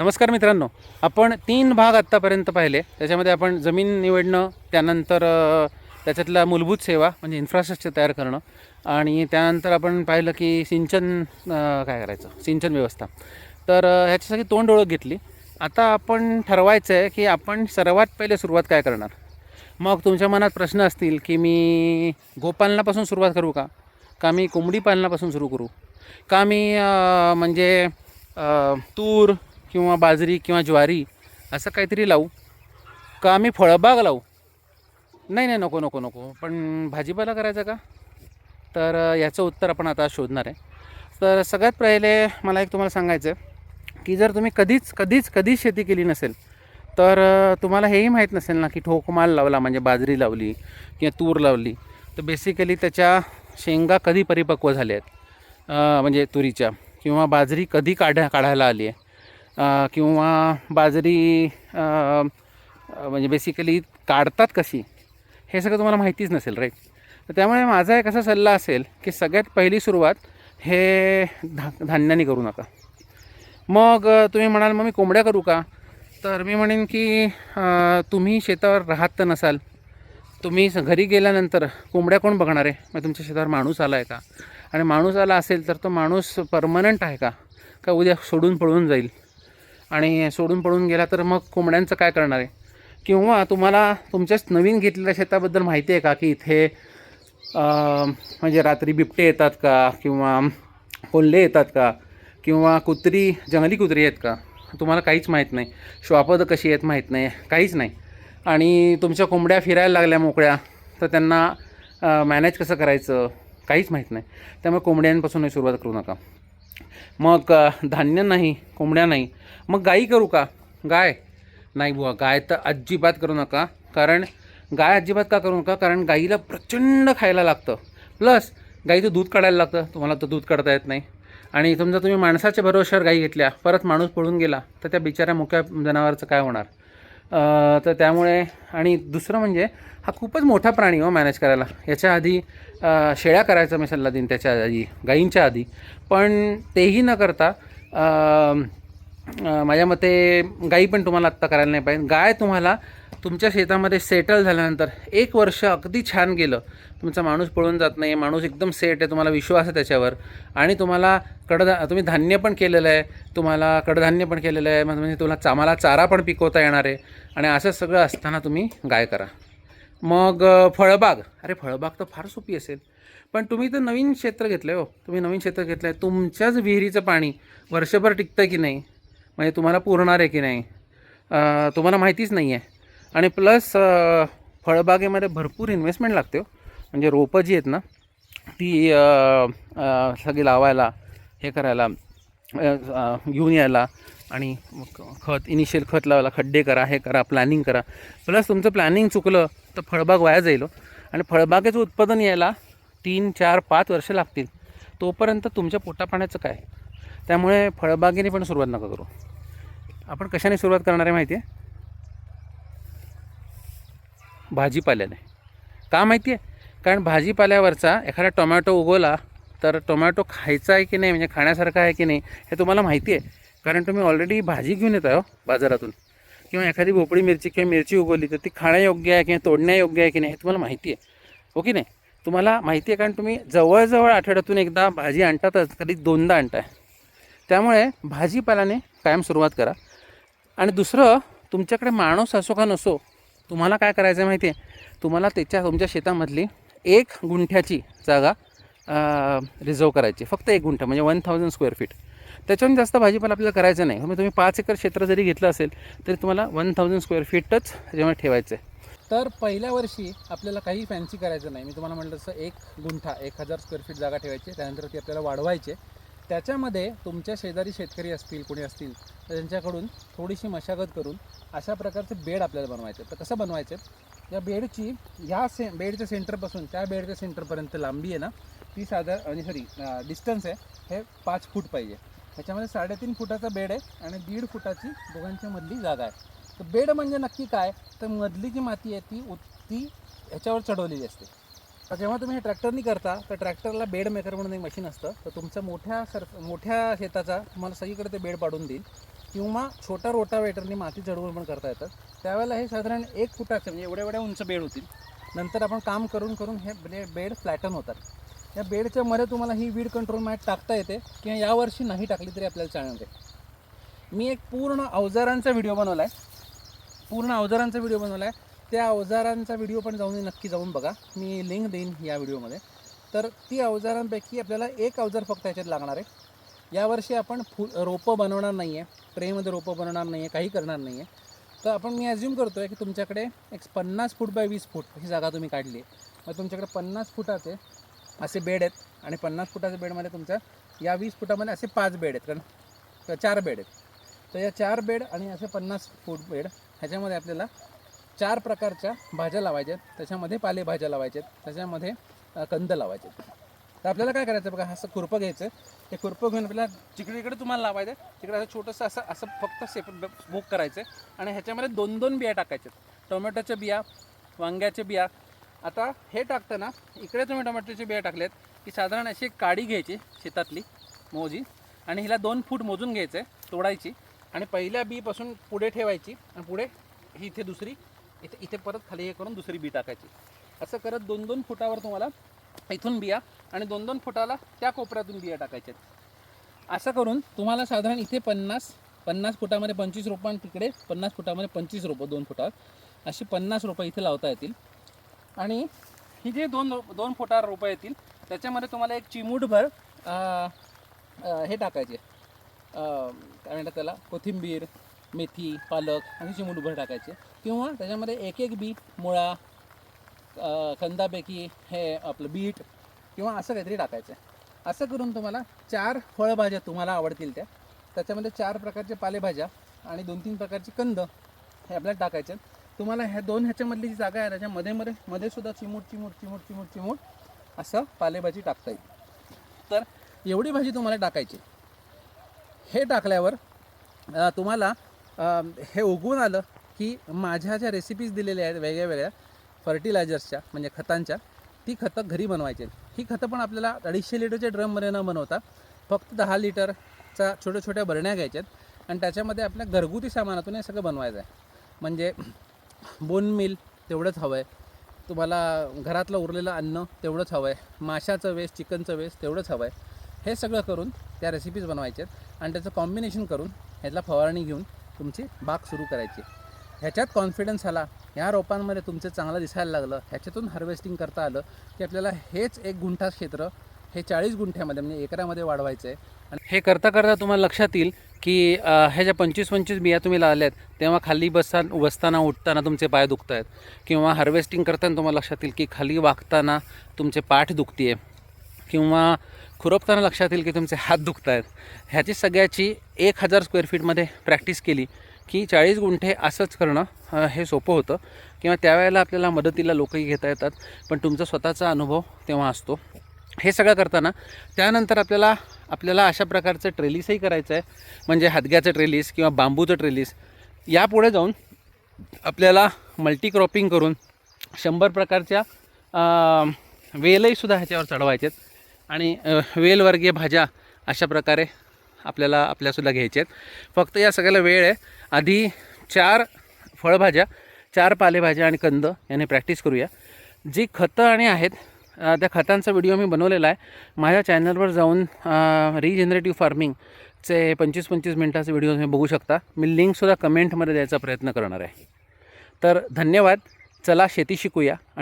नमस्कार मित्रांनो. आपण तीन भाग आत्तापर्यंत पाहिले. त्याच्यामध्ये आपण जमीन निवडणं त्यानंतर त्याच्यातला त्याच्यातल्या मूलभूत सेवा म्हणजे इन्फ्रास्ट्रक्चर तयार करणं आणि त्यानंतर आपण पाहिलं की सिंचन काय करायचं? सिंचन व्यवस्था. तर ह्याच्यासाठी तोंड ओळख घेतली. आता आपण ठरवायचं आहे की आपण सर्वात पहिले सुरुवात काय करणार? मग तुमच्या मनात प्रश्न असतील की मी गोपालनापासून सुरुवात करू का? का मी कोंबडी पालनापासून सुरू करू? का मी म्हणजे तूर किंवा बाजरी किंवा ज्वारी असं काहीतरी लावू. का आम्ही फळबाग लावू? नाही नाही नको नको नको. पण भाजीपाला करायचा का? तर याचं उत्तर आपण आता शोधणार आहे. तर सगळ्यात पहिले मला एक तुम्हाला सांगायचं आहे की जर तुम्ही कधीच कधीच कधीच शेती केली नसेल तर तुम्हाला हेही माहीत नसेल ना की ठोकमाल लावला म्हणजे बाजरी लावली किंवा तूर लावली तर बेसिकली त्याच्या शेंगा कधी परिपक्व झाल्या आहेत? म्हणजे तुरीच्या किंवा बाजरी कधी काढा काढायला आली आहे? किंवा बाजरी म्हणजे बेसिकली काढतात कशी? हे सगळं तुम्हाला माहितीच नसेल राईट तर त्यामुळे माझा एक असा सल्ला असेल की सगळ्यात पहिली सुरुवात हे धा धान्याने करू नका. मग तुम्ही म्हणाल मग मी कोंबड्या करू का? तर मी म्हणेन की तुम्ही शेतावर राहत तर नसाल. तुम्ही स- घरी गेल्यानंतर कोंबड्या कोण बघणार आहे? मग तुमच्या शेतावर माणूस आला आहे का? आणि माणूस आला असेल तर तो माणूस परमनंट आहे का? का उद्या सोडून पळून जाईल? आणि सोडून पडून गेला तर मग कोंबड्यांचं काय करणार आहे? किंवा तुम्हाला तुमच्याच नवीन घेतलेल्या शेताबद्दल माहिती आहे का? की इथे म्हणजे रात्री बिबटे येतात का? किंवा कोल्हे येतात का? किंवा कुत्री जंगली कुत्री आहेत का? तुम्हाला काहीच माहीत नाही. श्वापदं कशी आहेत माहीत नाही. काहीच नाही. आणि तुमच्या कोंबड्या फिरायला लागल्या मोकळ्या तर त्यांना मॅनेज कसं करायचं? काहीच माहीत नाही. त्यामुळे कोंबड्यांपासूनही सुरुवात करू नका. मग धान्य नाही कोंबड्या नाही. मग गाई करू का? गाय? नाही बुवा गाय तर अजिबात करू नका. कारण गाय अजिबात का करू नका? कारण गाईला प्रचंड खायला लागतं. प्लस गाईचं दूध काढायला लागतं. तुम्हाला तर दूध काढता येत नाही. आणि समजा तुम्ही माणसाच्या भरोश्यावर गाई घेतल्या परत माणूस पळून गेला तर त्या बिचाऱ्या मुक्या जनावरचं काय होणार? तर त्यामुळे आणि दुसरं म्हणजे हा खूपच मोठा प्राणी हो मॅनेज करायला. याच्या आधी शेळ्या करायचा मी सल्ला देईन त्याच्या आधी गाईंच्या आधी. पण तेही न करता माझ्या मते गाई पण तुम्हाला आत्ता करायला नाही पाहिजे गाय तुम्हाला तुमच्या शेतामध्ये सेटल झाल्यानंतर एक वर्ष अगदी छान गेलं. तुमचा माणूस पळून जात नाही माणूस एकदम सेट आहे तुम्हाला विश्वास आहे त्याच्यावर. आणि तुम्हाला कडधा तुम्ही धान्य पण केलेलं आहे तुम्हाला कडधान्य पण केलेलं आहे म्हणजे तुम्हाला चामाला चारा पण पिकवता येणार आहे. आणि असं सगळं असताना तुम्ही गाय करा. मग फळबाग. अरे फळबाग तर फार सोपी असेल. पण तुम्ही तर नवीन क्षेत्र घेतलं आहे हो. तुम्ही नवीन क्षेत्र घेतलं आहे तुमच्याच विहिरीचं पाणी वर्षभर टिकतं की नाही? म्हणजे तुम्हाला पुरणार आहे की नाही? तुम्हाला माहितीच नाही आहे आणि प्लस फळबागेमध्ये भरपूर इन्व्हेस्टमेंट लागते हो. म्हणजे रोपं जी आहेत ना ती सगळी लावायला हे करायला घेऊन यायला आणि खत इनिशियल खत लावायला खड्डे करा हे करा प्लॅनिंग करा. प्लस तुमचं प्लॅनिंग चुकलं तर फळबाग वाया जाईल हो. आणि फळबागेचं उत्पादन यायला तीन चार पाच वर्ष लागतील. तोपर्यंत तुमच्या पोटापाण्याचं काय? त्यामुळे फळबागेने पण सुरुवात नका करू. आपण कशाने सुरुवात करणार आहे माहिती आहे? भाजीपाल्याने. का माहिती आहे कारण भाजीपाल्यावरचा एखादा टोमॅटो उगवला तर टोमॅटो खायचा आहे की नाही? म्हणजे खाण्यासारखा आहे की नाही? हे तुम्हाला माहिती आहे कारण तुम्ही ऑलरेडी भाजी घेऊन येत आहे हो बाजारातून. किंवा एखादी भोपळी मिरची किंवा मिरची उगवली तर ती खाण्यायोग्य आहे किंवा तोडण्यायोग्य आहे की नाही हे तुम्हाला माहिती आहे हो की नाही? तुम्हाला माहिती आहे कारण तुम्ही जवळजवळ आठवड्यातून एकदा भाजी आणतातच कधी दोनदा आणताय. त्यामुळे भाजीपाल्याने कायम सुरुवात करा. आणि दुसरं तुमच्याकडे माणूस असो का नसो तुम्हाला काय करायचं आहे माहिती आहे? तुम्हाला त्याच्या तुमच्या शेतामधली एक गुंठ्याची जागा रिझर्व करायची. फक्त एक गुंठा म्हणजे वन थाउजंड स्क्वेअर फीट त्याच्याहून जास्त भाजीपाला आपल्याला करायचं नाही. मग तुम्ही पाच एकर क्षेत्र जरी घेतलं असेल तरी तुम्हाला वन थाउजंड स्क्वेअर फीटच जेव्हा ठेवायचं आहे तर पहिल्या वर्षी आपल्याला काही फॅन्सी करायचं नाही. मी तुम्हाला म्हटलं तसं एक गुंठा एक हजार स्क्वेअर फीट जागा ठेवायची त्यानंतर ती आपल्याला वाढवायची त्याच्यामध्ये तुमच्या शेजारी शेतकरी असतील कोणी असतील तर त्यांच्याकडून थोडीशी मशागत करून अशा प्रकारचे बेड आपल्याला बनवायचे. तर कसं बनवायचे? या बेडची ह्या से बेडच्या सेंटरपासून त्या बेडच्या सेंटरपर्यंत लांबी आहे ना ती साधारण म्हणजे सॉरी डिस्टन्स आहे हे पाच फूट पाहिजे. ह्याच्यामध्ये साडेतीन फुटाचा बेड आहे आणि दीड फुटाची दोघांच्या मधली जागा आहे. तर बेड म्हणजे नक्की काय? तर मधली जी माती आहे ती ती ह्याच्यावर चढवलेली असते. तर जेव्हा तुम्ही हे ट्रॅक्टरनी करता तर ट्रॅक्टरला बेड मेकर म्हणून एक मशीन असतं. तर तुमच्या मोठ्या सर मोठ्या शेताचा तुम्हाला सगळीकडे ते बेड पाडून देईल. किंवा छोट्या रोटावेटरनी माती चढवून पण करता येतं. त्यावेळेला हे साधारण एक फुटाचं म्हणजे एवढ्या एवढ्या उंच बेड होतील. नंतर आपण काम करून करून हे बेड फ्लॅटन होतात. या बेडच्या मध्ये तुम्हाला ही वीड कंट्रोल मॅट टाकता येते किंवा यावर्षी नाही टाकली तरी आपल्याला चालणार आहे. मी एक पूर्ण अवजारांचा व्हिडिओ बनवला आहे पूर्ण अवजारांचा व्हिडिओ बनवला आहे त्या अवजारांचा व्हिडिओ पण जाऊन नक्की जाऊन बघा. मी लिंक देईन या व्हिडिओमध्ये तर ती अवजारांपैकी आपल्याला एक अवजार फक्त याच्यात लागणार आहे. यावर्षी आपण फु रोपं बनवणार नाही आहे ट्रेमध्ये रोपं बनवणार नाही आहे काही करणार नाही आहे तर आपण मी ॲज्युम करतो आहे की तुमच्याकडे एक पन्नास फूट बाय वीस फूट ही जागा तुम्ही काढली आहे मग तुमच्याकडे पन्नास फुटाचे असे बेड आहेत आणि पन्नास फुटाच्या बेडमध्ये तुमच्या या वीस फुटामध्ये असे पाच बेड आहेत. कारण चार बेड आहेत. तर या चार बेड आणि असे पन्नास फूट बेड ह्याच्यामध्ये आपल्याला चार प्रकारच्या भाज्या लावायच्या आहेत. त्याच्यामध्ये पालेभाज्या लावायच्या आहेत. त्याच्यामध्ये कंद लावायचे आहेत. तर आपल्याला काय करायचं बघा असं खुरपं घ्यायचं ते खुरपं घेऊन आपल्याला जिकडे इकडे तुम्हाला लावायचं आहे तिकडे असं छोटंसं असं असं फक्त सेपरेट बुक करायचं आहे. आणि ह्याच्यामध्ये दोन दोन बिया टाकायच्या टोमॅटोच्या बिया वांग्याच्या बिया. आता हे टाकताना इकडे तुम्ही टोमॅटोच्या बिया टाकल्यात की साधारण अशी एक काडी घ्यायची शेतातली मोजी. आणि हिला दोन फूट मोजून घ्यायचं आहे तोडायची. आणि पहिल्या बीपासून पुढे ठेवायची आणि पुढे ही इथे दुसरी इथे इथे परत खाली हे करून दुसरी बी टाकायची. असं करत दोन दोन फुटावर तुम्हाला इथून बिया आणि दोन दोन फुटाला त्या कोपऱ्यातून बिया टाकायच्या असं करून तुम्हाला साधारण इथे पन्नास पन्नास फुटामध्ये पंचवीस रोपं आणि तिकडे पन्नास फुटामध्ये पंचवीस रोपं दोन फुटावर अशी पन्नास रोपं इथे लावता येतील. आणि ही जे दोन रो- दोन फुटावर रोपं येतील त्याच्यामध्ये तुम्हाला एक चिमूटभर हे टाकायचे. काय म्हणतात त्याला? कोथिंबीर मेथी पालक आणि चिमूटभर टाकायचे. किंवा त्याच्यामध्ये एक एक बी मुळा कंदापैकी हे आपलं बीट किंवा असं काहीतरी टाकायचं. आहे असं करून तुम्हाला चार फळभाज्या तुम्हाला आवडतील त्या. त्याच्यामध्ये चार प्रकारच्या पालेभाज्या आणि दोन तीन प्रकारचे कंद हे आपल्याला टाकायचे. तुम्हाला ह्या दोन ह्याच्यामधली जी जागा आहे त्याच्यामध्ये मध्ये मध्ये सुद्धा चिमूट चिमूट चिमूट चिमूट चिमूट असं पालेभाजी टाकता येईल. तर एवढी भाजी तुम्हाला टाकायची. हे टाकल्यावर तुम्हाला हे उगवून आलं की माझ्या ज्या रेसिपीज दिलेल्या आहेत वेगळ्या वेगळ्या फर्टिलायझर्सच्या म्हणजे खतांच्या ती खतं घरी बनवायची आहेत. ही खतं पण आपल्याला अडीचशे लिटरच्या ड्रममध्ये न बनवता फक्त दहा लिटरचा छोट्या छोट्या बरण्या घ्यायच्या आहेत आणि त्याच्यामध्ये आपल्या घरगुती सामानातून हे सगळं बनवायचं आहे. म्हणजे बोन मिल तेवढंच हवं आहे तुम्हाला घरातलं उरलेलं अन्न तेवढंच हवं आहे माशाचं वेस्ट चिकनचं वेस्ट तेवढंच हवं आहे हे सगळं करून त्या रेसिपीज बनवायच्या आहेत. आणि त्याचं कॉम्बिनेशन करून ह्याला फवारणी घेऊन तुमची बाग सुरू करायची ह्याच्यात कॉन्फिडन्स आला. ह्या रोपांमध्ये तुमचं चांगलं दिसायला लागलं. ह्याच्यातून हार्वेस्टिंग करता आलं की आपल्याला हेच एक गुंठा क्षेत्र हे चाळीस गुंठ्यामध्ये म्हणजे एकरामध्ये वाढवायचं आहे आणि हे करता करता तुम्हाला लक्षात येईल की ह्या ज्या पंचवीस पंचवीस बिया तुम्ही लावल्यात तेव्हा खाली बसता बसताना उठताना तुमचे पाय दुखत आहेत किंवा हार्वेस्टिंग करताना तुम्हाला लक्षात येईल की खाली वागताना तुमचे पाठ दुखते किंवा खुरपताना लक्षात येईल की तुमचे हात दुखत आहेत ह्याची सगळ्याची एक हजार स्क्वेअर फीटमध्ये प्रॅक्टिस केली की चाळीस गुंठे असंच करणं हे सोपं होतं. किंवा त्यावेळेला आपल्याला मदतीला लोकही घेता येतात पण तुमचा स्वतःचा अनुभव तेव्हा असतो. हे सगळं करताना त्यानंतर आपल्याला आपल्याला अशा प्रकारचं ट्रेलिसही करायचं आहे. म्हणजे हादग्याचं ट्रेलिस किंवा बांबूचं ट्रेलिस यापुढे जाऊन आपल्याला मल्टीक्रॉपिंग करून शंभर प्रकारच्या वेलहीसुद्धा ह्याच्यावर चढवायचे आहेत आणि वेलवर्गीय भाज्या अशा प्रकारे आपल्याला आपल्यासुद्धा घ्यायच्या आहेत फक्त या सगळ्याला वेळ आहे. आधी चार फळभाज्या चार पालेभाज्या आणि कंद याने प्रॅक्टिस करूया. जी खतं आणि आहेत त्या खतांचा व्हिडिओ मी बनवलेला आहे. माझ्या चॅनलवर जाऊन रिजनरेटिव्ह फार्मिंगचे पंचवीस पंचवीस मिनटाचे व्हिडिओ तुम्ही बघू शकता. मी लिंकसुद्धा कमेंटमध्ये द्यायचा प्रयत्न करणार आहे. तर धन्यवाद. चला शेती शिकूया. आणि